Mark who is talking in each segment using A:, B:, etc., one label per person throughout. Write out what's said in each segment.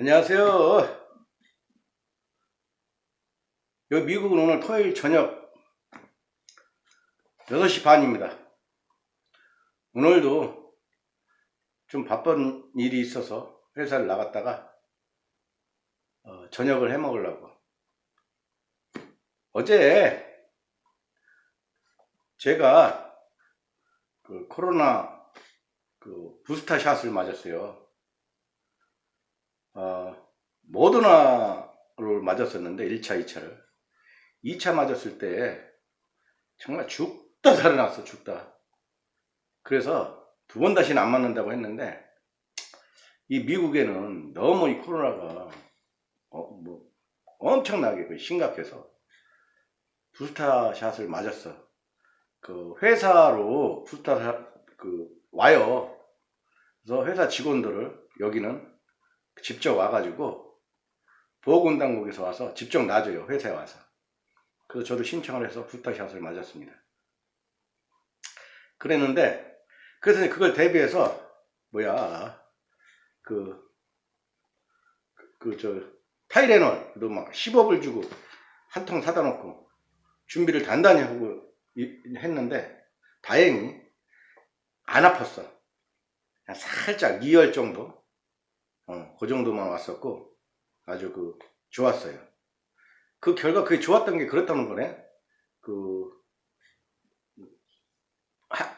A: 안녕하세요. 여기 미국은 오늘 토요일 저녁 6시 반입니다. 오늘도 좀 바쁜 일이 있어서 회사를 나갔다가 어, 저녁을 해 먹으려고. 어제 제가 그 코로나 그 부스터 샷을 맞았어요. 어, 모더나를 맞았었는데 1차, 2차를. 2차 맞았을 때 정말 죽다 살아났어 죽다. 그래서 두 번 다시는 안 맞는다고 했는데 이 미국에는 너무 이 코로나가 어, 뭐 엄청나게 그 심각해서 부스터 샷을 맞았어. 그 회사로 부스터 샷 그 와요. 그래서 회사 직원들을 여기는 직접 와가지고 보건당국에서 와서 직접 놔줘요 회사에 와서. 그래서 저도 신청을 해서 부타샷을 맞았습니다. 그랬는데 그래서 그걸 대비해서 뭐야 그 그 저 타이레놀도 막 10억을 주고 한 통 사다 놓고 준비를 단단히 하고 이- 했는데 다행히 안 아팠어. 살짝 2열 정도 어, 그 정도만 왔었고 아주 그 좋았어요. 그 결과 그게 좋았던 게 그렇다는 거네. 그 하-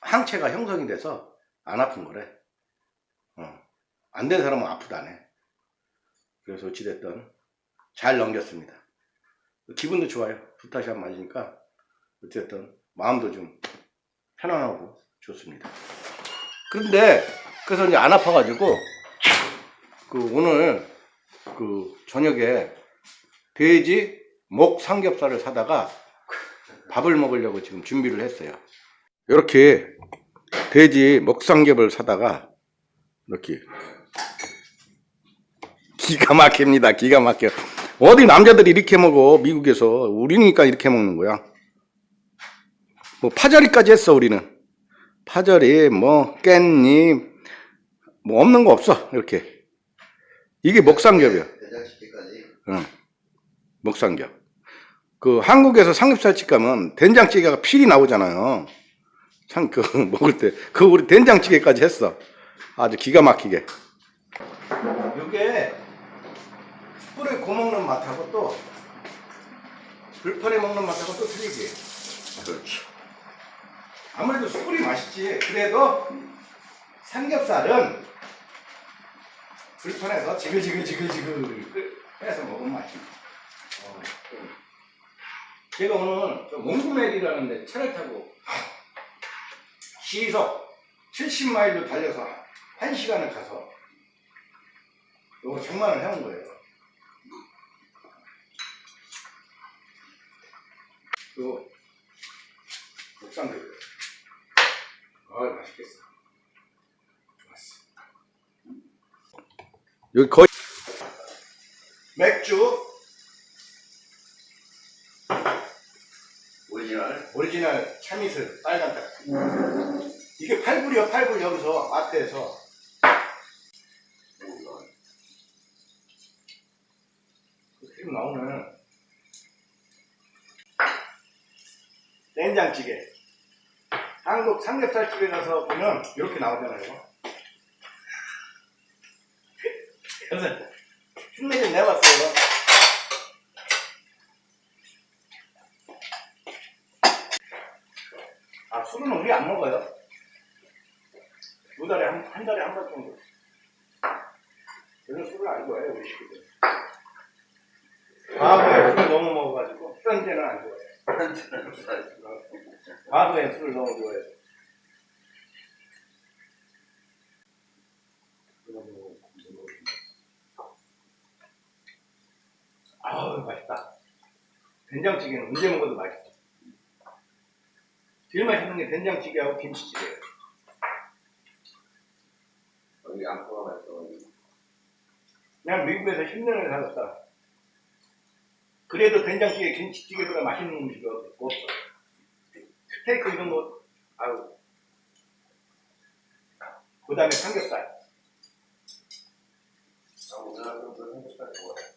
A: 항체가 형성이 돼서 안 아픈 거래. 어. 안 된 사람은 아프다네. 그래서 어찌됐든 잘 넘겼습니다. 기분도 좋아요. 부타샷 맞으니까 어쨌든 마음도 좀 편안하고 좋습니다. 그런데 그래서 이제 안 아파가지고 그 오늘 그 저녁에 돼지 목 삼겹살을 사다가 밥을 먹으려고 지금 준비를 했어요. 이렇게 돼지 목 삼겹을 사다가 이렇게 기가 막힙니다. 기가 막혀. 어디 남자들이 이렇게 먹어 미국에서 우리니까 이렇게 먹는 거야. 뭐 파절이까지 했어 우리는. 파절이 뭐 깻잎 뭐 없는 거 없어 이렇게. 이게 목삼겹이야. 응. 목삼겹. 그 한국에서 삼겹살집 가면 된장찌개가 필이 나오잖아요. 참 그 먹을 때 그 우리 된장찌개까지 했어. 아주 기가 막히게. 이게 숯불에 구워 먹는 맛하고 또 불판에 먹는 맛하고 또 틀리지.
B: 그렇죠
A: 아무래도 숯불이 맛있지. 그래도 삼겹살은 불판에서 지글지글지글지글 끓- 해서 먹으면 맛있어. 어, 좀. 제가 오늘 저 몽구멜이라는 데 차를 타고 시속 70마일로 달려서 1시간을 가서 요거 장만을 해온 거예요. 요 국산들 아 맛있겠어. 여기 거의 맥주.
B: 오리지널.
A: 오리지널 참이슬 빨간 딱. 이게 8불이요 8불 여기서 마트에서. 그 크림 나오면 된장찌개. 한국 삼겹살집에 가서 보면 이렇게 나오잖아요 그래서 흉내 좀 내봤어요. 아 술은 우리 안 먹어요. 두 달에 한, 한 달에 한 번 정도. 저는 술을 안 좋아해요 우리 식구들. 과거에 술을 너무 먹어가지고 현재는 안 좋아해요. 과거에 술을 너무 좋아해서 아우 맛있다. 된장찌개는 언제 먹어도 맛있어 제일 맛있는 게 된장찌개하고 김치찌개예요.
B: 여기 양파가 맛있어가지고.
A: 그냥 미국에서 10년을 살았다. 그래도 된장찌개 김치찌개보다 맛있는 음식이 없어. 스테이크 이런 거 아유. 그 다음에 삼겹살.
B: 나는 그 행복할 거야.
A: 아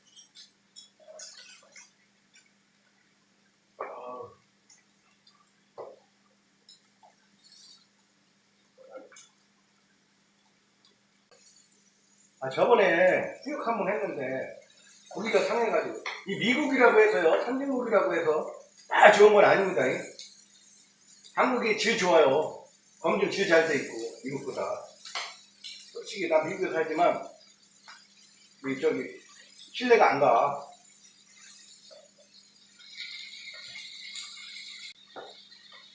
A: 저번에 수육 한 번 했는데 고기가 상해가지고 이 미국이라고 해서요 선진국이라고 해서 다 좋은 건 아닙니다. 이. 한국이 질 좋아요. 검증 질잘 돼 있고 미국보다. 솔직히 나 미국에 살지만 이 저기 신뢰가 안가.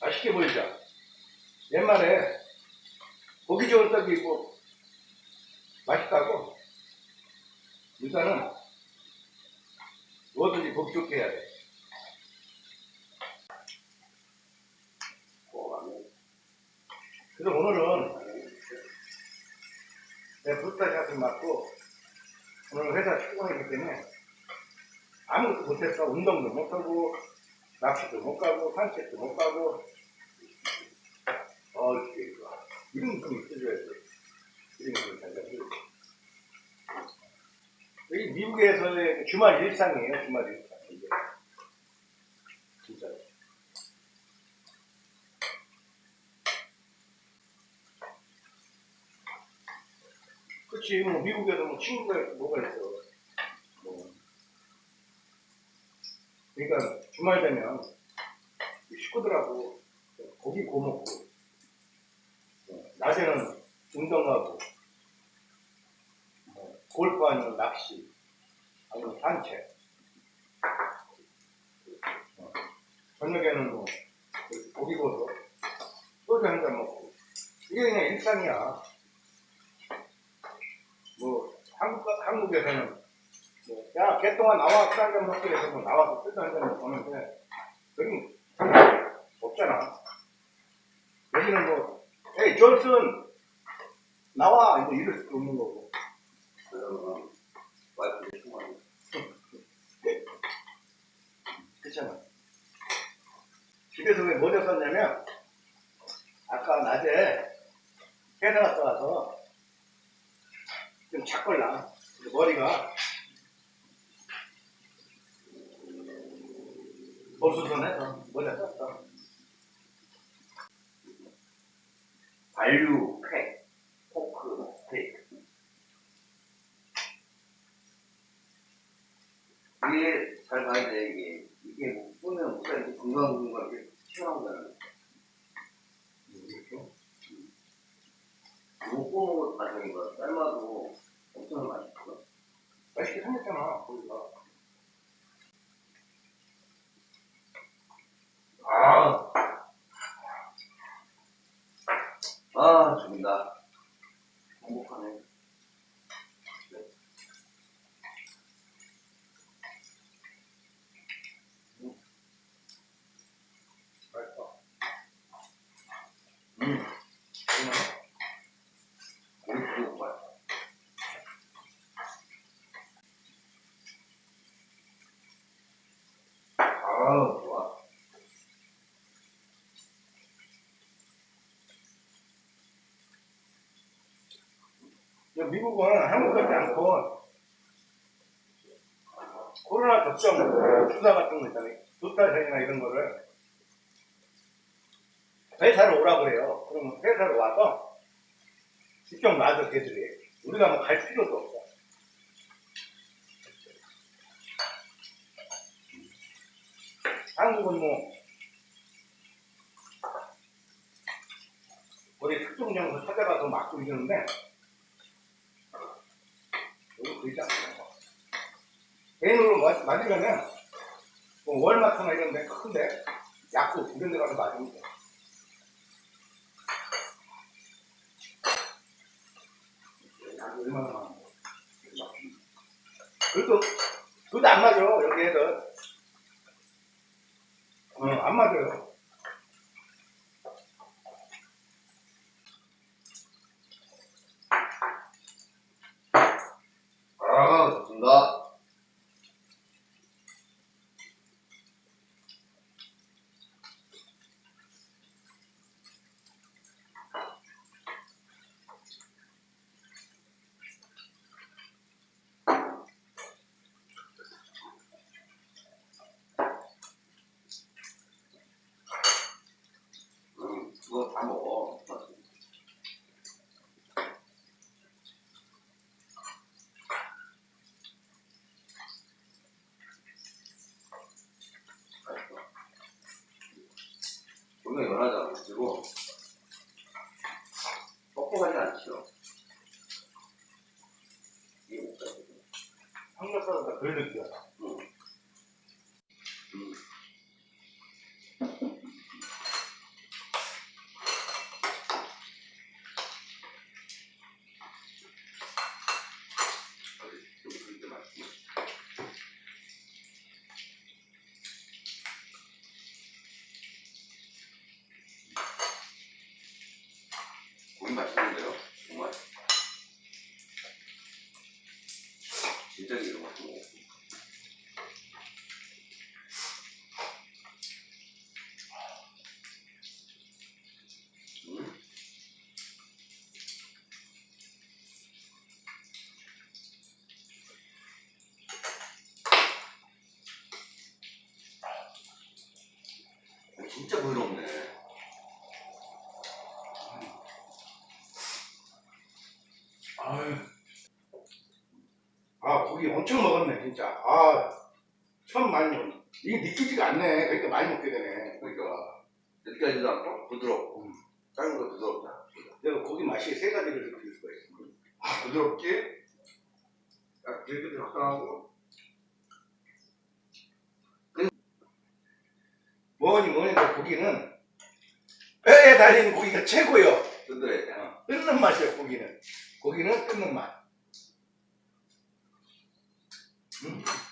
A: 맛있게 보이자 옛말에 고기 좋은 떡이 있고 맛있다고 일단은 뭐든지 보기 좋게 해야 돼. 그래서 오늘은 내 불타샷을 맞고 오늘 회사 출근했기 때문에 아무것도 못했어. 운동도 못하고 낚시도 못 가고 산책도 못 가고 어 이게 이런 좀 있어줘야지. 이런 걸 잘 가지고. 여기 미국에서의 주말 일상이에요, 주말 일상. 이게. 진짜. 그치, 뭐, 미국에서 뭐 친구가 있고 뭐가 있어. 뭐. 그러니까 주말 되면 이 식구들하고 고기 구워 먹고, 어, 낮에는 운동하고, 뭐, 골프 아니면 낚시, 아니면. 어, 저녁에는 뭐, 그 고기 구워서 소주 한 잔 먹고. 이게 그냥 일상이야. 뭐, 한국, 한국에서는, 뭐, 야, 개똥아 나와, 술 한잔 먹고 해서 뭐 나와서 술도 한잔 하는데, 여기 없잖아. 여기는 뭐, 에이, 존슨! 나와! 이거 이럴 수도 없는 거고.
B: 그러면 와이프 통화해.
A: 그렇잖아. 집에서 왜뭐 줬었냐면, 아까 낮에 회사 갔다 와서 좀 작걸라. 머리가 볼수선해서 머리가 썼어.
B: 반류, 팩, 포크, 스테이크. 이게 잘 봐야 돼, 이게. 이게 뭐, 보면 무슨 이렇게 금방금방 이렇게 튀어나오잖아.
A: 이렇게.
B: 못 구워먹은 과정이거든. 삶아도 엄청 맛있거든.
A: 맛있게 생겼잖아, 거기가.
B: 아, 아, 죽인다. 행복하네.
A: 맛있어.
B: 음,
A: 얼마나?
B: 고기 구워 맛. 아, 좋아.
A: 야, 미국은 한국 같지 않고 코로나 접종 주사 같은 거 있잖아요. 두타생이나 이런 거를 회사로 오라고 그래요. 그러면 회사로 와서 직접 놔줘 걔들이. 우리가 뭐 갈 필요도 없어. 한국은 뭐 특정 장소 찾아가서 맞고 이러는데 여기 그러지 않아요. 개인으로 맞- 맞으려면 뭐 월마트나 이런 데 큰데 약국 이런 데 가서 맞으면 돼. 약이 얼마나 많아. 그래도 그것도 안 맞아 여기 애들. 어, 안 맞아요. 똑똑하진
B: 않죠. 이게 목적이죠. 학력사는 다 그런
A: 느낌이야. 엄청 먹었네, 진짜. 아, 처음 많이 먹네. 이게 느끼지가 않네. 그러니까 많이 먹게 되네.
B: 그러니까 느끼하지도 않고 부드럽고 작은 거 부드럽다.
A: 내가 고기 맛이 세 가지를 느낄 수가 있어.
B: 아, 부드럽게 약 질기도 적당하고
A: 뭐니 뭐니 그 고기는 뼈에 달린 고기가 최고요.
B: 든든해.
A: 어, 끊는 맛이에요, 고기는. 고기는 끊는 맛. 음.